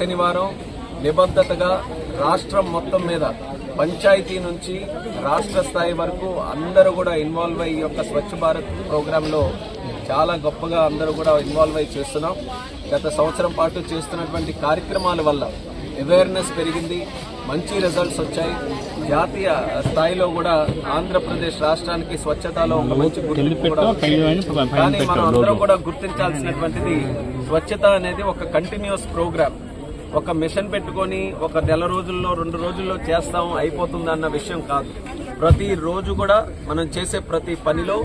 శనివారం నిబద్ధతగా రాష్ట్రం మొత్తం మీద పంచాయతీ నుంచి రాష్ట్ర స్థాయి వరకు అందరూ కూడా ఇన్వాల్వ్ అయ్యి యొక్క స్వచ్ఛ భారత్ ప్రోగ్రాంలో చాలా గొప్పగా అందరూ కూడా ఇన్వాల్వ్ అయ్యి చేస్తున్నాం. గత సంవత్సరం పాటు చేస్తున్నటువంటి కార్యక్రమాల వల్ల అవేర్నెస్ పెరిగింది. మంచి రిజల్ట్స్ వచ్చాయి. జాతీయ స్థాయిలో కూడా ఆంధ్రప్రదేశ్ రాష్ట్రానికి స్వచ్ఛతలో ఒక మంచి గుర్తింపు కూడా. కానీ మనం అందరం కూడా గుర్తించాల్సినటువంటిది స్వచ్ఛత అనేది ఒక కంటిన్యూస్ ప్రోగ్రామ్ ఒక మిషన్ పెట్టుకొని ఒక నెల రోజుల్లో రెండు రోజుల్లో చేస్తాం అయిపోతుంది అన్న విషయం కాదు. ప్రతి రోజు కూడా మనం చేసే ప్రతి పనిలో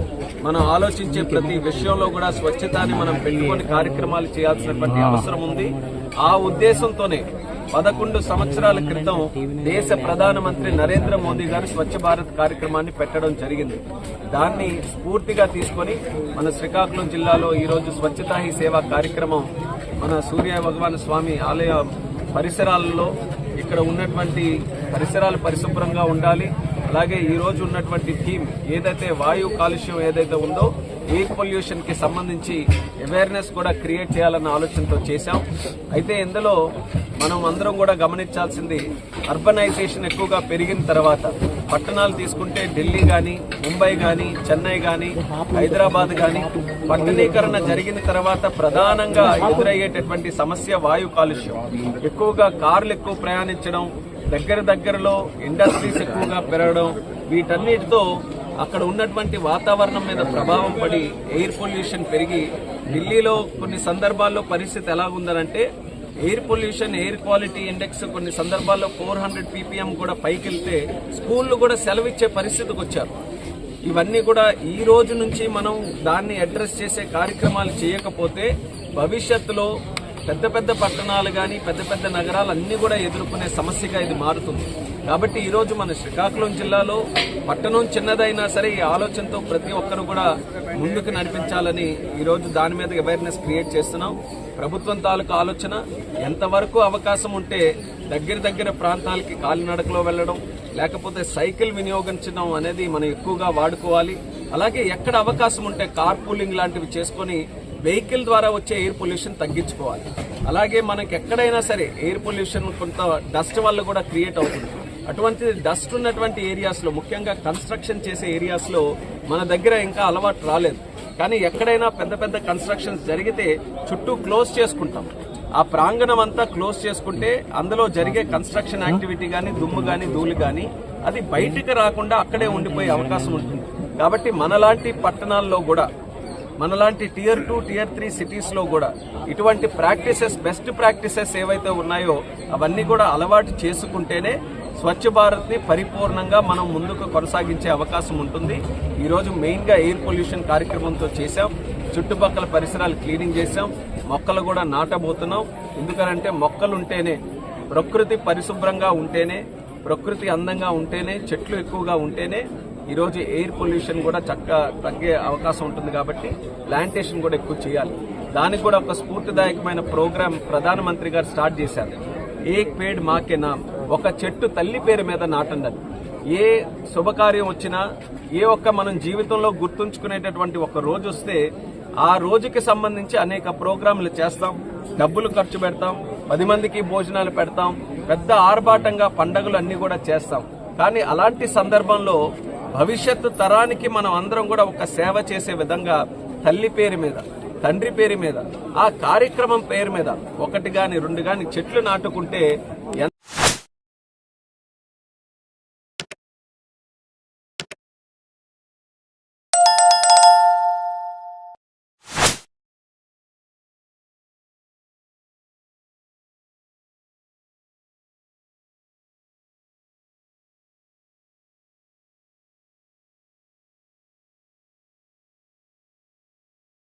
మనం ఆలోచించే ప్రతి విషయంలో కూడా స్వచ్ఛతని మనం పెట్టుకొని కార్యక్రమాలు చేయాల్సినటువంటి అవసరం ఉంది. ఆ ఉద్దేశంతోనే పదకొండు సంవత్సరాల క్రితం దేశ ప్రధానమంత్రి నరేంద్ర మోదీ గారు స్వచ్ఛ భారత్ కార్యక్రమాన్ని పెట్టడం జరిగింది. దాన్ని స్ఫూర్తిగా తీసుకొని మన శ్రీకాకుళం జిల్లాలో ఈరోజు స్వచ్ఛతా హీ సేవా కార్యక్రమం మన సూర్య భగవాన్ స్వామి ఆలయ పరిసరాలలో ఇక్కడ ఉన్నటువంటి పరిసరాలు పరిశుభ్రంగా ఉండాలి. అలాగే ఈరోజు ఉన్నటువంటి థీమ్ ఏదైతే వాయు కాలుష్యం ఏదైతే ఉందో ఎయిర్ పొల్యూషన్కి సంబంధించి అవేర్నెస్ కూడా క్రియేట్ చేయాలన్న ఆలోచనతో చేశాం. అయితే ఇందులో మనం అందరం కూడా గమనించాల్సింది అర్బనైజేషన్ ఎక్కువగా పెరిగిన తర్వాత పట్టణాలు తీసుకుంటే ఢిల్లీ కానీ ముంబై కానీ చెన్నై కానీ హైదరాబాద్ కానీ పట్టణీకరణ జరిగిన తర్వాత ప్రధానంగా ఎదురయ్యేటటువంటి సమస్య వాయు కాలుష్యం. ఎక్కువగా కార్లు ఎక్కువ ప్రయాణించడం దగ్గర దగ్గరలో ఇండస్ట్రీస్ ఎక్కువగా పెరగడం వీటన్నిటితో అక్కడ ఉన్నటువంటి వాతావరణం మీద ప్రభావం పడి ఎయిర్ పొల్యూషన్ పెరిగి ఢిల్లీలో కొన్ని సందర్భాల్లో పరిస్థితి ఎలా ఉందనంటే air pollution air quality index కొన్ని సందర్భాల్లో ఫోర్ హండ్రెడ్ పీపీఎం కూడా పైకి వెళ్తే స్కూళ్ళు కూడా సెలవిచ్చే పరిస్థితికి వచ్చారు. ఇవన్నీ కూడా ఈ రోజు నుంచి మనం దాన్ని అడ్రస్ చేసే కార్యక్రమాలు చేయకపోతే భవిష్యత్తులో పెద్ద పెద్ద పట్టణాలు కానీ పెద్ద పెద్ద నగరాలు అన్నీ కూడా ఎదుర్కొనే సమస్యగా ఇది మారుతుంది. కాబట్టి ఈరోజు మన శ్రీకాకుళం జిల్లాలో పట్టణం చిన్నదైనా సరే ఈ ఆలోచనతో ప్రతి ఒక్కరు కూడా ముందుకు నడిపించాలని ఈరోజు దాని మీద అవేర్నెస్ క్రియేట్ చేస్తున్నాం. ప్రభుత్వం తాలూకు ఆలోచన ఎంతవరకు అవకాశం ఉంటే దగ్గర దగ్గర ప్రాంతాలకి కాలినడకలో వెళ్ళడం లేకపోతే సైకిల్ వినియోగించడం అనేది మనం ఎక్కువగా వాడుకోవాలి. అలాగే ఎక్కడ అవకాశం ఉంటే కార్ పూలింగ్ లాంటివి చేసుకొని వెహికల్ ద్వారా వచ్చే ఎయిర్ పొల్యూషన్ తగ్గించుకోవాలి. అలాగే మనకి ఎక్కడైనా సరే ఎయిర్ పొల్యూషన్ కొంత డస్ట్ వల్ల కూడా క్రియేట్ అవుతుంది. అటువంటి డస్ట్ ఉన్నటువంటి ఏరియాస్లో ముఖ్యంగా కన్స్ట్రక్షన్ చేసే ఏరియాస్లో మన దగ్గర ఇంకా అలవాటు రాలేదు. కానీ ఎక్కడైనా పెద్ద పెద్ద కన్స్ట్రక్షన్స్ జరిగితే చుట్టూ క్లోజ్ చేసుకుంటాం. ఆ ప్రాంగణం అంతా క్లోజ్ చేసుకుంటే అందులో జరిగే కన్స్ట్రక్షన్ యాక్టివిటీ కానీ దుమ్ము కానీ ధూళి కానీ అది బయటికి రాకుండా అక్కడే ఉండిపోయే అవకాశం ఉంటుంది. కాబట్టి మనలాంటి పట్టణాల్లో కూడా మనలాంటి టియర్ టూ టియర్ త్రీ సిటీస్లో కూడా ఇటువంటి ప్రాక్టీసెస్ బెస్ట్ ప్రాక్టీసెస్ ఏవైతే ఉన్నాయో అవన్నీ కూడా అలవాటు చేసుకుంటేనే స్వచ్ఛ భారత్ని పరిపూర్ణంగా మనం ముందుకు కొనసాగించే అవకాశం ఉంటుంది. ఈరోజు మెయిన్గా ఎయిర్ పొల్యూషన్ కార్యక్రమంతో చేశాం. చుట్టుపక్కల పరిసరాలు క్లీనింగ్ చేశాం. మొక్కలు కూడా నాటబోతున్నాం. ఎందుకనంటే మొక్కలు ఉంటేనే ప్రకృతి పరిశుభ్రంగా ఉంటేనే ప్రకృతి అందంగా ఉంటేనే చెట్లు ఎక్కువగా ఉంటేనే ఈరోజు ఎయిర్ పొల్యూషన్ కూడా చక్కగా తగ్గే అవకాశం ఉంటుంది కాబట్టి ప్లాంటేషన్ కూడా ఎక్కువ చేయాలి. దానికి కూడా ఒక స్ఫూర్తిదాయకమైన ప్రోగ్రామ్ ప్రధానమంత్రి గారు స్టార్ట్ చేశారు. ఏక్ పేడ్ మాకే నామ్. ఒక చెట్టు తల్లి పేరు మీద నాటండి అది ఏ శుభకార్యం వచ్చినా ఏ ఒక్క మనం జీవితంలో గుర్తుంచుకునేటటువంటి ఒక రోజు వస్తే ఆ రోజుకి సంబంధించి అనేక ప్రోగ్రాంలు చేస్తాం. డబ్బులు ఖర్చు పెడతాం పది మందికి భోజనాలు పెడతాం పెద్ద ఆర్భాటంగా పండగలు అన్ని కూడా చేస్తాం. కానీ అలాంటి సందర్భంలో భవిష్యత్తు తరానికి మనం అందరం కూడా ఒక సేవ చేసే విధంగా తల్లి పేరు మీద తండ్రి పేరు మీద ఆ కార్యక్రమం పేరు మీద ఒకటి కానీ రెండు కానీ చెట్లు నాటుకుంటే ఎంత